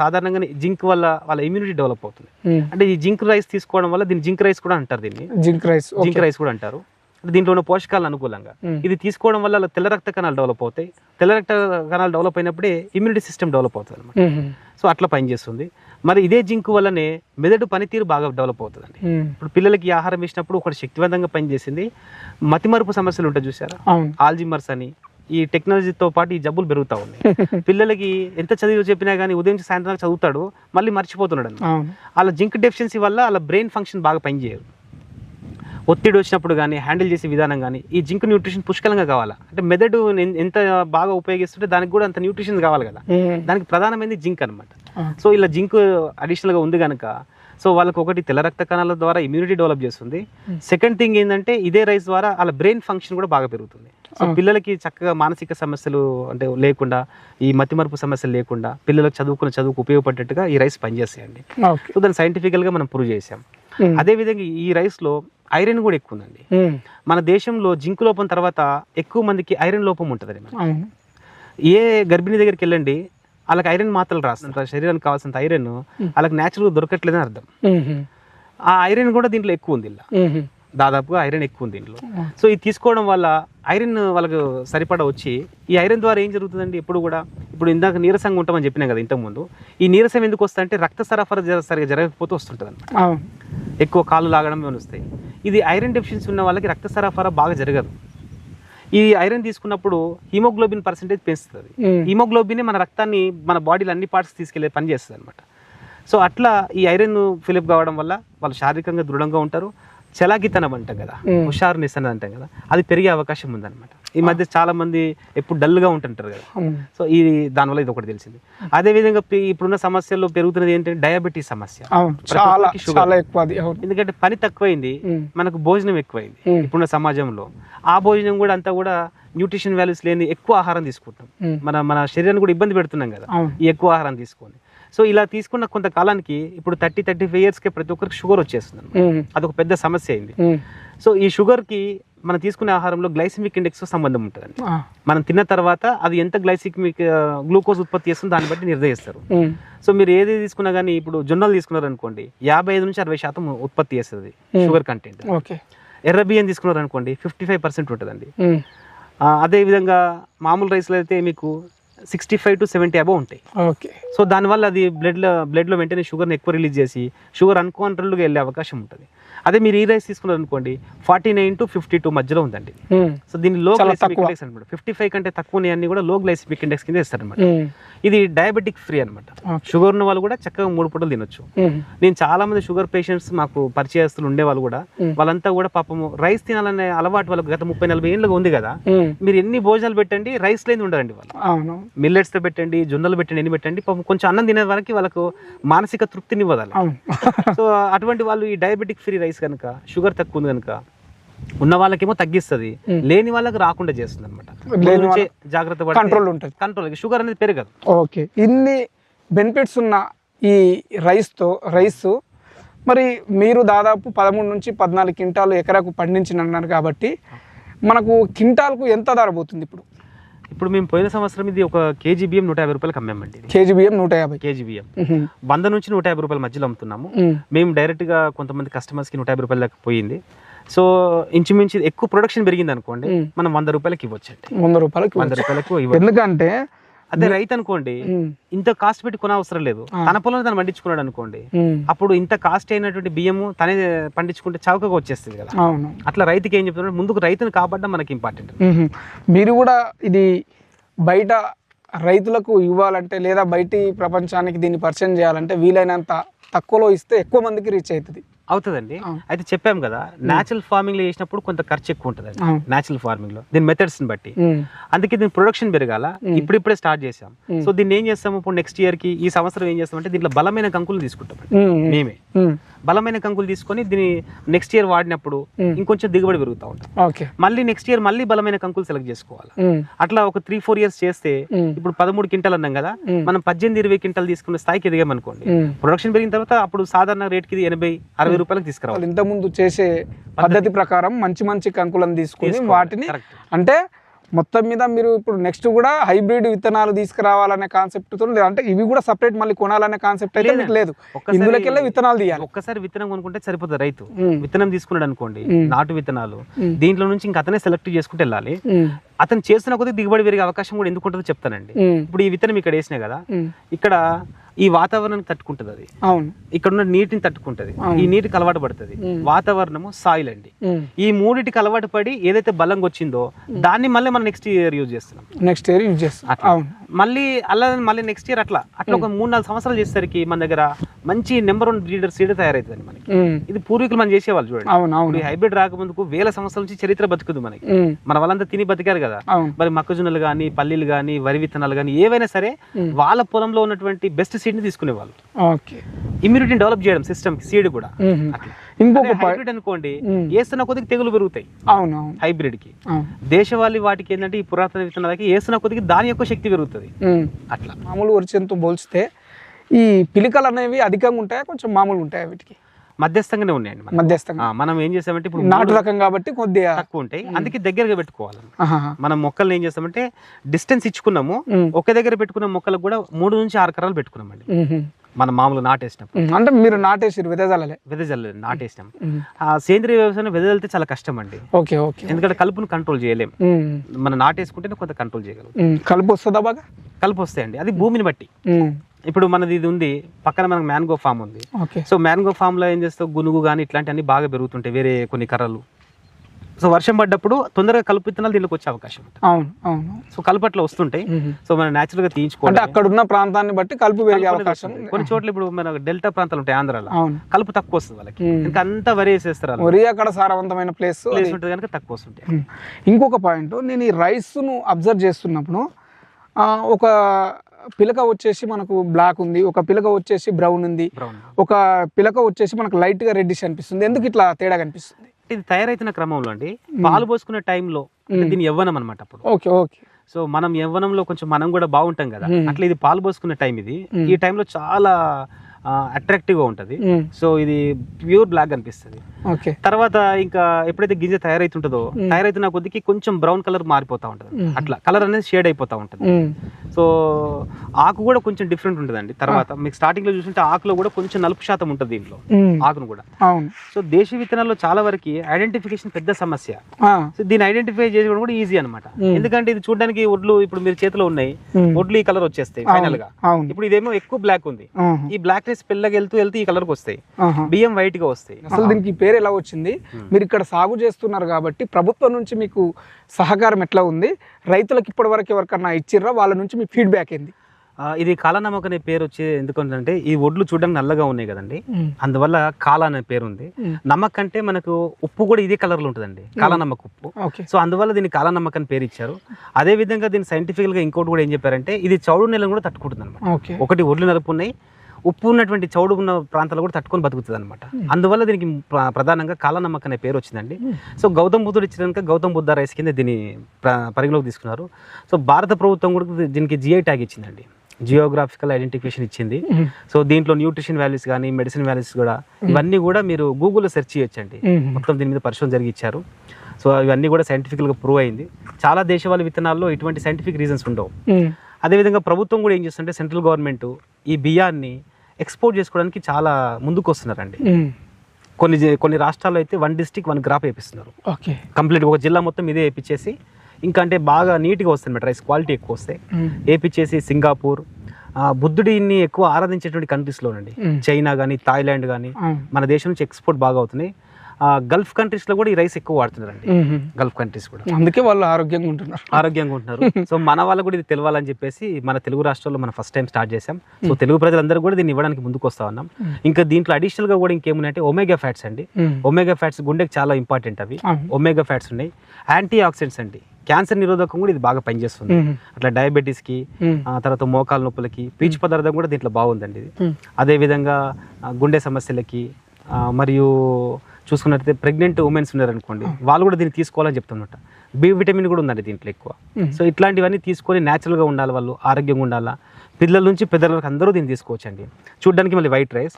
సాధారణంగా జింక్ వల్ల వాళ్ళ ఇమ్యూనిటీ డెవలప్ అవుతుంది. అంటే ఈ జింక్ రైస్ తీసుకోవడం వల్ల దీన్ని జింక్ రైస్ కూడా అంటారు దీన్ని. జింక్ రైస్ జింక్ రైస్ కూడా అంటారు. అంటే దీంట్లో ఉన్న పోషకాలు అనుకూలంగా. ఇది తీసుకోవడం వల్ల తెల్ల రక్త కణాలు డెవలప్ అవుతాయి. తెల్ల రక్త కణాలు డెవలప్ అయినప్పుడే ఇమ్యూనిటీ సిస్టమ్ డెవలప్ అవుతుంది అనమాట. సో అట్లా పనిచేస్తుంది మరి ఇదే జింక్ వల్లనే మెదడు పనితీరు బాగా డెవలప్ అవుతుందండి. ఇప్పుడు పిల్లలకి ఆహారం ఇచ్చినప్పుడు ఒకటి శక్తివంతంగా పనిచేసింది మతిమరుపు సమస్యలు ఉంటాయి చూసారా ఆల్జిమర్స్ అని. ఈ టెక్నాలజీతో పాటు ఈ జబ్బులు పెరుగుతూ ఉన్నాయి. పిల్లలకి ఎంత చదివి చెప్పినా కానీ ఉదయం సాయంత్రం చదువుతాడు మళ్ళీ మర్చిపోతున్నాడు అలా జింక్ డెఫిషియన్సీ వల్ల అలా బ్రెయిన్ ఫంక్షన్ బాగా పనిచేయదు. ఒత్తిడి వచ్చినప్పుడు కానీ హ్యాండిల్ చేసే విధానం కానీ ఈ జింక్ న్యూట్రిషన్ పుష్కలంగా కావాలా అంటే మెదడు ఎంత బాగా ఉపయోగిస్తుంటే దానికి కూడా అంత న్యూట్రిషన్ కావాలి కదా. దానికి ప్రధానమైనది జింక్ అనమాట. సో ఇలా జింక్ అడిషనల్గా ఉంది కనుక సో వాళ్ళకి ఒకటి తెల్ల రక్త కణాల ద్వారా ఇమ్యూనిటీ డెవలప్ చేస్తుంది. సెకండ్ థింగ్ ఏంటంటే ఇదే రైస్ ద్వారా వాళ్ళ బ్రెయిన్ ఫంక్షన్ కూడా బాగా పెరుగుతుంది సో. పిల్లలకి చక్కగా మానసిక సమస్యలు అంటే లేకుండా ఈ మతిమరుపు సమస్యలు లేకుండా పిల్లలకు చదువుకున్న చదువుకు ఉపయోగపడేట్టుగా ఈ రైస్ పనిచేస్తాయండి సో దాన్ని scientifical గా మనం ప్రూవ్ చేసాం ఉమ్. అదే విధంగా ఈ రైస్లో ఐరన్ కూడా ఎక్కువ ఉందండి. మన దేశంలో జింక్ లోపం తర్వాత ఎక్కువ మందికి ఐరన్ లోపం. అవును ఏ గర్భిణి దగ్గరికి వెళ్ళండి వాళ్ళకి ఐరన్ మాత్రలు రాస్తున్నారు శరీరానికి కావాల్సినంత ఐరన్ వాళ్ళకి న్యాచురల్గా దొరకట్లేదని అర్థం. ఆ ఐరన్ కూడా దీంట్లో ఎక్కువ ఉంది ఇలా. దాదాపుగా ఐరన్ ఎక్కువ ఉంది దీంట్లో సో ఇది తీసుకోవడం వల్ల ఐరన్ వాళ్ళకు సరిపడా వచ్చి ఈ ఐరన్ ద్వారా ఏం జరుగుతుందండి ఎప్పుడు కూడా ఇప్పుడు ఇందాక నీరసంగా ఉంటామని చెప్పినాం కదా ఇంతకుముందు ఈ నీరసం ఎందుకు వస్తుంది అంటే రక్త సరఫరా సరిగా జరగకపోతే వస్తుంటుంది అనమాట ఎక్కువ కాళ్ళు లాగడం వస్తాయి. ఇది ఐరన్ డెఫిషియన్సీ ఉన్న వాళ్ళకి రక్త సరఫరా బాగా జరగదు. ఈ ఐరన్ తీసుకున్నప్పుడు హిమోగ్లోబిన్ పర్సెంటేజ్ పెంచుతుంది. హిమోగ్లోబిన్ మన రక్తాన్ని మన బాడీలో అన్ని పార్ట్స్ తీసుకెళ్ళే పని చేస్తుంది అనమాట సో అట్లా ఈ ఐరన్ ఫిలప్ కావడం వల్ల వాళ్ళు శారీరకంగా దృఢంగా ఉంటారు. చలాకితనం అంటాం కదా. హుషారునెస్ అని అంటాం కదా. అది పెరిగే అవకాశం ఉందన్నమాట. ఈ మధ్య చాలా మంది ఎప్పుడు డల్గా ఉంటుంటారు కదా. సో ఇది దానివల్ల ఇది ఒకటి తెలిసింది. అదే విధంగా ఇప్పుడున్న సమస్యల్లో పెరుగుతున్నది ఏంటంటే డయాబెటీస్ సమస్య. చాలా. చాలా ఎక్కువ ఎందుకంటే పని తక్కువైంది. మనకు భోజనం ఎక్కువైంది. ఇప్పుడున్న సమాజంలో. ఆ భోజనం కూడా అంతా కూడా న్యూట్రిషన్ వాల్యూస్ లేని ఎక్కువ ఆహారం తీసుకుంటాం. మన మన శరీరాన్ని కూడా ఇబ్బంది పెడుతున్నాం కదా. ఈ ఎక్కువ ఆహారం తీసుకొని. సో ఇలా తీసుకున్న కొంతకాలానికి ఇప్పుడు థర్టీ థర్టీ ఫైవ్ ఇయర్స్కి ప్రతి ఒక్కరికి షుగర్ వచ్చేస్తుంది. అదొక పెద్ద సమస్య అయింది. సో ఈ షుగర్కి మనం తీసుకునే ఆహారంలో గ్లైసిమిక్ ఇండెక్స్ సంబంధం ఉంటుందండి. మనం తిన్న తర్వాత అది ఎంత గ్లైసిమిక్ గ్లూకోజ్ ఉత్పత్తి చేస్తుందో దాన్ని బట్టి నిర్ణయిస్తారు. సో మీరు ఏది తీసుకున్నా కానీ ఇప్పుడు జొన్నలు తీసుకున్నారు అనుకోండి యాభై ఐదు నుంచి అరవై శాతం ఉత్పత్తి చేస్తుంది. షుగర్ కంటెంట్ ఓకే ఎర్ర బియ్యం తీసుకున్నారు అనుకోండి ఫిఫ్టీ ఫైవ్ పర్సెంట్ ఉంటుందండి ఉమ్. ఆ, అదే విధంగా మామూలు రైస్లో అయితే మీకు sixty five to seventy above ఉంటాయి ఓకే సో దానివల్ల అది బ్లడ్లో బ్లడ్లో వెంటనే షుగర్ని ఎక్కువ రిలీజ్ చేసి షుగర్ అన్కంట్రోల్గా వెళ్ళే అవకాశం ఉంటుంది అదే మీరు ఈ రైస్ తీసుకున్నారు అనుకోండి forty nine to fifty two మధ్యలో ఉందండి. సో దీన్ని లో గ్లైసిమిక్. ఇండెక్స్ అనమాట ఫిఫ్టీ ఫైవ్ కంటే తక్కువ అన్ని కూడా లో గ్లైసిమిక్ ఇండెక్స్ కింద ఇస్తారనమాట. ఇది డయాబెటిక్ ఫ్రీ అనమాట. షుగర్ ఉన్న వాళ్ళు కూడా చక్కగా మూడు పూటలు తినొచ్చు. నేను చాలా మంది షుగర్ పేషెంట్స్ మాకు పరిచయస్తులు ఉండేవాళ్ళు కూడా ఉమ్. వాళ్ళంతా కూడా పాపము రైస్ తినాలనే అలవాటు వాళ్ళకి గత ముప్పై నలభై ఏళ్ళగా ఉంది కదా. మీరు ఎన్ని భోజనాలు పెట్టండి రైస్ లేని ఉండరండి వాళ్ళు అవును మిల్లెట్స్తో పెట్టండి జొన్నలు పెట్టండి ఎన్ని పెట్టండి పాపం కొంచెం అన్నం తినే వరకు వాళ్ళకు మానసిక తృప్తిని ఇవ్వదాలి సో అటువంటి వాళ్ళు ఈ డయాబెటిక్ ఫ్రీ రైస్ కనుక షుగర్ తక్కువ ఉంది కనుక ఉన్న వాళ్ళకేమో తగ్గిస్తుంది. లేని వాళ్ళకి రాకుండా చేస్తుంది అనమాట జాగ్రత్త కంట్రోల్ ఉంటుంది. కంట్రోల్ షుగర్ అనేది పెరగదు. ఓకే. ఇన్ని బెనిఫిట్స్ ఉన్న ఈ రైస్తో రైస్ మరి మీరు దాదాపు పదమూడు నుంచి పద్నాలుగు క్వింటాలు ఎకరాకు పండించినన్నారు కాబట్టి మనకు క్వింటాల్కు ఎంత ధర పోతుంది ఇప్పుడు? ఇప్పుడు మేము పోయిన సంవత్సరం ఇది ఒక కేజీ బియ్యం నూట యాభై రూపాయలకి అమ్మామండి. కేజీ బియ్యం నూట యాభై కేజీ బియ్యం. వంద నుంచి నూట యాభై రూపాయల మధ్యలో అమ్ముతున్నాము. మేము డైరెక్ట్గా కొంతమంది కస్టమర్స్కి నూట యాభై రూపాయల దాకా పోయింది సో ఇంచుమించు ఎక్కువ ప్రొడక్షన్ పెరిగింది అనుకోండి. మనం వంద రూపాయలకి ఇవ్వచ్చండి వంద రూపాయలకి వంద. రూపాయలకు ఎందుకంటే అదే రైతు అనుకోండి ఇంత కాస్ట్ పెట్టి కొన అవసరం లేదు. తన పొలం తను పండించుకున్నాడు అనుకోండి అప్పుడు ఇంత కాస్ట్ అయినటువంటి బియ్యము తనే పండించుకుంటే చౌకగా వచ్చేస్తుంది కదా. అట్లా రైతుకి ఏం చెప్తున్నాడు? ముందుకు రైతుని కాపాడడం మనకి ఇంపార్టెంట్. మీరు కూడా ఇది బయట రైతులకు ఇవ్వాలంటే లేదా బయటి ప్రపంచానికి దీన్ని పరిచయం చేయాలంటే వీలైనంత తక్కువలో ఇస్తే ఎక్కువ మందికి రీచ్ అవుతుంది. అవుతుందండి. అయితే చెప్పాం కదా న్యాచురల్ ఫార్మింగ్లో చేసినప్పుడు కొంత ఖర్చు ఎక్కువ ఉంటుంది. న్యాచురల్ ఫార్మింగ్లో. దీని మెథడ్స్ని బట్టి. అందుకే దీని ప్రొడక్షన్ పెరగాల. Mm. ఇప్పుడిప్పుడే స్టార్ట్ చేసాం. సో దీన్ని ఏం చేస్తాము? ఇప్పుడు నెక్స్ట్ ఇయర్కి ఈ సంవత్సరం ఏం చేస్తామంటే దీంట్లో బలమైన కంకులు తీసుకుంటాం మేమే. బలమైన కంకులు తీసుకొని దీన్ని నెక్స్ట్ ఇయర్ వాడినప్పుడు. ఇంకొంచెం దిగుబడి పెరుగుతూ ఉంటుంది ఓకే మళ్ళీ నెక్స్ట్ ఇయర్ మళ్ళీ బలమైన కంకులు సెలెక్ట్ చేసుకోవాలి అట్లా ఒక త్రీ ఫోర్ ఇయర్స్ చేస్తే ఇప్పుడు పదమూడు క్వింటాలు అన్నాం కదా. మనం పద్దెనిమిది ఇరవై క్వింటాలు తీసుకున్న స్థాయికి ఎదిగామనుకోండి. ప్రొడక్షన్ పెరిగిన తర్వాత అప్పుడు సాధారణ రేట్కి ఎనభై అరవై రూపాయలకు తీసుకురావాలి ఇంతకుముందు చేసే పద్ధతి ప్రకారం మంచి మంచి కంకులను తీసుకొని. వాటిని. అంటే మొత్తం మీద మీరు ఇప్పుడు నెక్స్ట్ కూడా హైబ్రిడ్ విత్తనాలు తీసుకురావాలనే కాన్సెప్ట్తో అంటే ఇవి కూడా సపరేట్ మళ్ళీ కొనాలనే కాన్సెప్ట్ అయితే మీకు లేదు. ఇందులోకెళ్ళే విత్తనాలు తీయాలి. ఒక్కసారి విత్తనం కొనుక్కుంటే సరిపోతుంది రైతు. విత్తనం తీసుకున్నాడు అనుకోండి. నాటు విత్తనాలు. దీంట్లో నుంచి ఇంకా అతనే సెలెక్ట్ చేసుకుంటూ వెళ్ళాలి. అతను చేస్తున్న కొద్ది దిగుబడి పెరిగే అవకాశం కూడా ఎందుకు ఉంటుందో చెప్తానండి. ఇప్పుడు ఈ విత్తనం ఇక్కడ వేసినా కదా ఇక్కడ ఈ వాతావరణానికి తట్టుకుంటుంది అది అవును. ఇక్కడ ఉన్న నీటిని తట్టుకుంటది. ఈ నీటికి అలవాటు పడుతుంది. వాతావరణము సాయిల్ అండి ఈ మూడిటికి అలవాటు పడి ఏదైతే బలంగా వచ్చిందో దాన్ని మళ్ళీ మనం నెక్స్ట్ ఇయర్ యూజ్ చేస్తున్నాం. నెక్స్ట్ ఇయర్ యూజ్ చేస్తాం. అవును. మళ్ళీ అలా మళ్ళీ నెక్స్ట్ ఇయర్ అట్లా. అట్లా ఒక మూడు నాలుగు సంవత్సరాలు చేసేసరికి మన దగ్గర మంచి నెంబర్ వన్ బ్రీడర్ సీడ్ తయారవుతుంది మనకి. ఇది పూర్వీకులు మనం చేసేవాళ్ళు చూడండి. అవును హైబ్రిడ్ రాకముందుకు వేల సంవత్సరాల నుంచి చరిత్ర బతుకుతుంది మనకి. మన వాళ్ళంతా తిని బతికారు కదా. మరి మొక్కజొన్నలు కానీ పల్లీలు కానీ వరి విత్తనాలు కానీ ఏవైనా సరే. వాళ్ళ పొలంలో ఉన్నటువంటి బెస్ట్ సీడ్ని తీసుకునేవాళ్ళు. ఓకే. ఇమ్యూనిటీని డెవలప్ చేయడం సిస్టమ్ సీడ్ కూడా. అట్లా. ఇంకొక హైబ్రిడ్ అనుకోండి. వేస్తున్న కొద్దిగా తెగులు పెరుగుతాయి. అవును హైబ్రిడ్కి దేశవాళీ వాటికి ఏంటంటే ఈ పురాతన విత్తనాలకి వేస్తున్న కొద్దిగా దాని యొక్క శక్తి పెరుగుతుంది. అట్లా. మామూలు వరిచేనుతో పోల్చితే ఈ పిలికలు అనేవి అధికంగా ఉంటాయా? కొంచెం మామూలు ఉంటాయా వీటికి? మధ్యస్థంగానే ఉన్నాయండి. మధ్యస్థంగా. మనం ఏం చేస్తామంటే ఇప్పుడు నాటు రకం కాబట్టి కొద్దిగా తక్కువ ఉంటాయి. అందుకే దగ్గరగా పెట్టుకోవాలి. మనం మొక్కల్ని ఏం చేస్తామంటే డిస్టెన్స్ ఇచ్చుకున్నాము. ఒకే దగ్గర పెట్టుకున్న మొక్కలకు కూడా మూడు నుంచి ఆరు కర్రలు పెట్టుకున్నామండి. ఉమ్మ్. మనం మామూలు ఉమ్. అంటే మీరు నాటేసిరు విదజాలలే వెదజల్లేదు నాటేసినాం. సేంద్రియ వ్యవసాయం వెదజల్లితే చాలా కష్టం అండి ఓకే ఓకే. ఎందుకంటే కలుపును కంట్రోల్ చేయలేం. ఉమ్. మనం నాటేసుకుంటేనే కొంత కంట్రోల్ చేయగలం. కలుపు వస్తుందా బాగా? కలుపు వస్తాయండి. అది భూమిని బట్టి. ఇప్పుడు మనది ఇది ఉంది పక్కన మనకు మ్యాంగో ఫామ్ ఉంది. సో మ్యాంగో ఫామ్లో ఏం చేస్తావు? గునుగు కానీ ఇట్లాంటివన్నీ బాగా పెరుగుతుంటాయి వేరే కొన్ని కర్రలు. సో వర్షం పడ్డప్పుడు తొందరగా కలుపు విత్తనాలు దీనికి వచ్చే అవకాశం ఉంటుంది. అవును అవును. సో కలుపు అట్లా వస్తుంటాయి. సో మనం న్యాచురల్గా తీయించుకోవాలి. అక్కడ ఉన్న ప్రాంతాన్ని బట్టి కలుపు పెరిగే అవకాశం. కొన్ని చోట్ల ఇప్పుడు మన డెల్టా ప్రాంతాలు ఉంటాయి ఆంధ్రాలో. అవును. కలుపు తక్కువ వస్తుంది వాళ్ళకి. ఇంకా అంతా వరి వేసేస్తారు. వరి అక్కడ సారవంతమైన ప్లేస్ ప్లేస్ ఉంటుంది కనుక తక్కువ వస్తుంటాయి. ఇంకొక పాయింట్ నేను ఈ రైస్ను అబ్జర్వ్ చేస్తున్నప్పుడు ఆ, ఒక పిలక వచ్చేసి మనకు బ్లాక్ ఉంది ఒక పిలక వచ్చేసి బ్రౌన్ ఉంది ఒక పిలక వచ్చేసి మనకు లైట్గా రెడ్డిష్ అనిపిస్తుంది. ఎందుకు ఇట్లా తేడా కనిపిస్తుంది ఇది తయారైతున్న క్రమంలో అండి. పాలు పోసుకునే టైంలో దీని యవ్వనం అనమాట అప్పుడు. Okay okay. సో మనం యవ్వనంలో కొంచెం మనం కూడా బాగుంటాం కదా. అట్లా ఇది పాలు పోసుకునే టైం ఇది. ఈ టైంలో చాలా అట్రాక్టివ్గా ఉంటది. సో ఇది ప్యూర్ బ్లాక్ అనిపిస్తుంది తర్వాత ఇంకా ఎప్పుడైతే గింజ తయారైతుంటుందో. తయారైతున్న కొద్దికి కొంచెం బ్రౌన్ కలర్ మారిపోతా ఉంటది. అట్లా కలర్ అనేది షేడ్ అయిపోతా ఉంటది. సో ఆకు కూడా కొంచెం డిఫరెంట్ ఉంటుందండి తర్వాత మీకు స్టార్టింగ్లో చూస్తుంటే ఆకులో కూడా కొంచెం నలుపు శాతం ఉంటుంది దీంట్లో. ఆకును కూడా సో దేశీ విత్తనాల్లో చాలా వరకు ఐడెంటిఫికేషన్ పెద్ద సమస్య. సో దీన్ని ఐడెంటిఫై చేసుకోవడం కూడా ఈజీ అనమాట. ఎందుకంటే ఇది చూడడానికి ఒడ్లు ఇప్పుడు మీరు చేతిలో ఉన్నాయి. ఒడ్లు ఈ కలర్ వచ్చేస్తాయి. ఫైనల్గా ఇప్పుడు ఇదేమో ఎక్కువ బ్లాక్ ఉంది. ఈ బ్లాక్నెస్ పిల్లకి వెళ్తూ వెళ్తూ ఈ కలర్కి వస్తాయి. బియ్యం వైట్గా వస్తాయి. అసలు దీనికి పేరు ఎలా వచ్చింది. మీరు ఇక్కడ సాగు చేస్తున్నారు కాబట్టి ప్రభుత్వం నుంచి మీకు సహకారం ఎట్లా ఉంది? రైతులకు ఇప్పటి వరకు ఎవరికన్నా ఇచ్చిర్రా? వాళ్ళ నుంచి మీ ఫీడ్బ్యాక్ ఏంది? ఇది కాలనమ్మక అనే పేరు వచ్చి ఎందుకంటే ఈ ఒడ్లు చూడడానికి నల్లగా ఉన్నాయి కదండి. అందువల్ల కాల అనే పేరు ఉంది. నమ్మక్ అంటే మనకు ఉప్పు కూడా ఇదే కలర్లో ఉంటుందండి కాలనమ్మక ఉప్పు. సో అందువల్ల దీన్ని కాలనమ్మక అని పేరు ఇచ్చారు. అదే విధంగా దీన్ని సైంటిఫికల్గా ఇంకోటి కూడా ఏం చెప్పారంటే ఇది చౌడు నెలను కూడా తట్టుకుంటుంది అనమాట ఒకటి ఒడ్లు నలుపు ఉన్నాయి ఉప్పు ఉన్నటువంటి చౌడు ఉన్న ప్రాంతాలు కూడా తట్టుకొని బతుకుతుంది అనమాట అందువల్ల దీనికి ప్ర- ప్రధానంగా కాలనమ్మక అనే పేరు వచ్చిందండి. సో గౌతమ్ బుద్ధుడు ఇచ్చినాక గౌతమ్ బుద్ధ రైస్ కింద దీన్ని ప్ర- పరిగణలోకి తీసుకున్నారు. సో భారత ప్రభుత్వం కూడా దీనికి జిఐ ట్యాగ్ ఇచ్చిందండి. జియోగ్రాఫికల్ ఐడెంటిఫికేషన్ ఇచ్చింది. ఉమ్. సో దీంట్లో న్యూట్రిషన్ వాల్యూస్ కానీ మెడిసిన్ వాల్యూస్ కూడా ఇవన్నీ కూడా మీరు గూగుల్లో సెర్చ్ చేయొచ్చండి. మొత్తం దీని మీద పరిశోధన జరిగి ఇచ్చారు. సో ఇవన్నీ కూడా సైంటిఫికల్గా ప్రూవ్ అయింది. చాలా దేశవాళీ విత్తనాల్లో ఇటువంటి సైంటిఫిక్ రీజన్స్ ఉండవు. అదేవిధంగా ప్రభుత్వం కూడా ఏం చేస్తుంటే సెంట్రల్ గవర్నమెంట్ ఈ బియ్యాన్ని ఎక్స్పోర్ట్ చేసుకోవడానికి చాలా ముందుకు వస్తున్నారండి. కొన్ని కొన్ని రాష్ట్రాల్లో అయితే వన్ డిస్టిక్ వన్ క్రాప్ వేపిస్తున్నారు ఓకే కంప్లీట్ ఒక జిల్లా మొత్తం ఇదే వేపించేసి ఇంకా అంటే బాగా నీట్గా వస్తుంది రైస్ క్వాలిటీ ఎక్కువ వస్తాయి ఉమ్. వేపించేసి సింగపూర్ బుద్ధుడిని ఎక్కువ ఆరాధించేటువంటి కంట్రీస్లోనండి. చైనా కానీ థాయిలాండ్ కానీ. మన దేశం నుంచి ఎక్స్పోర్ట్ బాగా అవుతున్నాయి గల్ఫ్ కంట్రీస్లో కూడా ఈ రైస్ ఎక్కువ వాడుతున్నారండి. గల్ఫ్ కంట్రీస్ కూడా. అందుకే వాళ్ళు ఆరోగ్యంగా ఉంటున్నారు. ఆరోగ్యంగా ఉంటున్నారు. సో మన వాళ్ళకు కూడా ఇది తెలవాలని చెప్పేసి మన తెలుగు రాష్ట్రాల్లో మనం ఫస్ట్ టైం స్టార్ట్ చేసాం సో తెలుగు ప్రజలందరూ కూడా దీన్ని ఇవ్వడానికి ముందుకు వస్తా ఉన్నాం. ఇంకా దీంట్లో అడిషనల్గా కూడా ఇంకేమున్నాయంటే ఒమేగా ఫ్యాట్స్ అండి. ఒమేగా ఫ్యాట్స్ గుండెకి చాలా ఇంపార్టెంట్ అవి. ఒమేగా ఫ్యాట్స్ ఉన్నాయి. యాంటీ ఆక్సిడెంట్స్ అండి. క్యాన్సర్ నిరోధకం కూడా ఇది బాగా పనిచేస్తుంది. అట్లా డయాబెటీస్కి తర్వాత మోకాల నొప్పులకి పీచు పదార్థం కూడా దీంట్లో బాగుందండి ఇది. ఉమ్. అదేవిధంగా ఆ, గుండె సమస్యలకి మరియు చూసుకున్నట్లయితే ప్రెగ్నెంట్ ఉమెన్స్ ఉన్నారనుకోండి వాళ్ళు కూడా దీన్ని తీసుకోవాలని చెప్తున్నమాట బి విటమిన్ కూడా ఉందండి దీంట్లో ఎక్కువ. సో ఇట్లాంటివన్నీ తీసుకొని న్యాచురల్గా ఉండాలి వాళ్ళు? ఆరోగ్యంగా ఉండాలా? పిల్లల నుంచి పెద్దల వరకు అందరూ దీన్ని తీసుకోవచ్చండి. చూడడానికి మళ్ళీ వైట్ రైస్.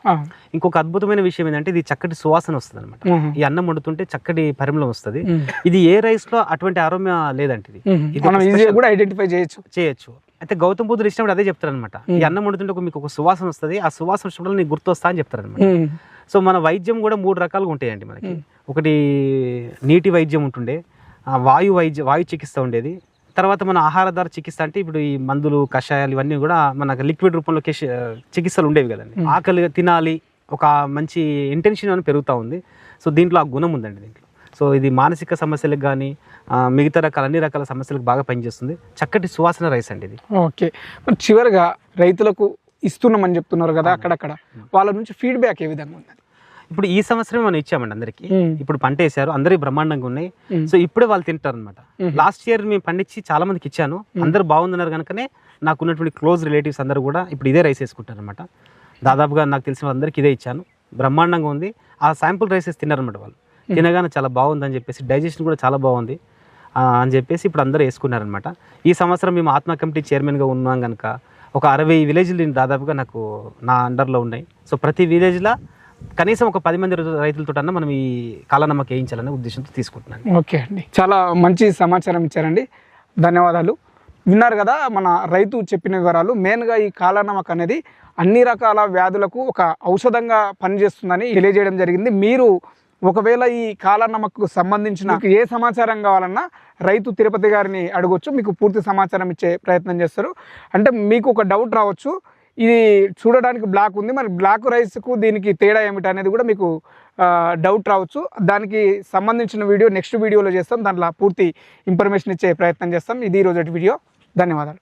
ఇంకొక అద్భుతమైన విషయం ఏంటంటే ఇది చక్కటి సువాసన వస్తుంది అనమాట. ఈ అన్నం వండుతుంటే చక్కటి పరిమళం వస్తుంది. ఇది ఏ రైస్లో అటువంటి ఆరోగ్య లేదంటే ఇది. కూడా ఐడెంటిఫై చేయొచ్చు. చేయొచ్చు. అయితే గౌతమ్ బుద్ధుడు ఇచ్చినప్పుడు అదే చెప్తారు అనమాట ఈ అన్నం వండుతుంటే ఒక మీకు ఒక సువాసన వస్తుంది. ఆ సువాసన వచ్చినప్పుడు నీకు గుర్తొస్తా అని చెప్తారు అనమాట ఉమ్. సో మన వైద్యం కూడా మూడు రకాలుగా ఉంటాయండి మనకి. ఒకటి నీటి వైద్యం ఉంటుండే వాయు వైద్య వాయు చికిత్స ఉండేది. తర్వాత మన ఆహారధార చికిత్స అంటే ఇప్పుడు ఈ మందులు కషాయాలు ఇవన్నీ కూడా మనకు లిక్విడ్ రూపంలో చికిత్సలు ఉండేవి కదండి. ఆకలి తినాలి ఒక మంచి ఇంటెన్షన్ అని పెరుగుతూ ఉంది. సో దీంట్లో ఆ గుణం ఉందండి దీంట్లో. సో ఇది మానసిక సమస్యలకు కానీ మిగతా రకాల అన్ని రకాల సమస్యలకు బాగా పనిచేస్తుంది. చక్కటి సువాసన రైస్ అండి ఇది. ఓకే. చివరిగా రైతులకు ఇస్తున్నామని చెప్తున్నారు కదా అక్కడక్కడ. వాళ్ళ నుంచి ఫీడ్బ్యాక్ ఏ విధంగా ఉన్నది? ఇప్పుడు ఈ సంవత్సరం మనం ఇచ్చామండి అందరికి. ఇప్పుడు పంట వేసారు అందరికి బ్రహ్మాండంగా ఉన్నాయి. సో ఇప్పుడే వాళ్ళు తింటారు అనమాట. లాస్ట్ ఇయర్ మేము పండించి చాలా మందికి ఇచ్చాను. అందరు బాగుందన్నారు కనుకనే నాకు ఉన్నటువంటి క్లోజ్ రిలేటివ్స్ అందరూ కూడా ఇప్పుడు ఇదే రైస్ వేసుకుంటారు అనమాట దాదాపుగా నాకు తెలిసిన అందరికి ఇదే ఇచ్చాను. బ్రహ్మాండంగా ఉంది. ఆ శాంపుల్ రైసెస్ తిన్నారన్నమాట వాళ్ళు. తినగానే చాలా బాగుందని చెప్పేసి డైజెషన్ కూడా చాలా బాగుంది. అని చెప్పేసి ఇప్పుడు అందరూ వేసుకున్నారనమాట ఈ సంవత్సరం మేము ఆత్మ కమిటీ చైర్మన్గా ఉన్నాం కనుక ఒక అరవై విలేజ్లు దాదాపుగా నాకు నా అండర్లో ఉన్నాయి. సో ప్రతి విలేజ్లో కనీసం ఒక పది మంది రైతులతో అన్న మనం ఈ కాలనమ్మకి వేయించాలనే ఉద్దేశంతో తీసుకుంటున్నాను. ఓకే అండి. చాలా మంచి సమాచారం ఇచ్చారండి. ధన్యవాదాలు. విన్నారు కదా మన రైతు చెప్పిన వివరాలు. మెయిన్గా ఈ కాలనమ్మక అనేది అన్ని రకాల వ్యాధులకు ఒక ఔషధంగా పనిచేస్తుందని తెలియజేయడం జరిగింది. మీరు ఒకవేళ ఈ కాలనమ్మకు సంబంధించిన మీకు ఏ సమాచారం కావాలన్నా రైతు తిరుపతి గారిని అడగొచ్చు మీకు పూర్తి సమాచారం ఇచ్చే ప్రయత్నం చేస్తారు. అంటే మీకు ఒక డౌట్ రావచ్చు ఇది చూడడానికి బ్లాక్ ఉంది మరి బ్లాక్ రైస్కు దీనికి తేడా ఏమిటి అనేది కూడా మీకు డౌట్ రావచ్చు. దానికి సంబంధించిన వీడియో నెక్స్ట్ వీడియోలో చేస్తాం దాంట్లో పూర్తి ఇన్ఫర్మేషన్ ఇచ్చే ప్రయత్నం చేస్తాం. ఇది ఈ రోజు వీడియో. ధన్యవాదాలు.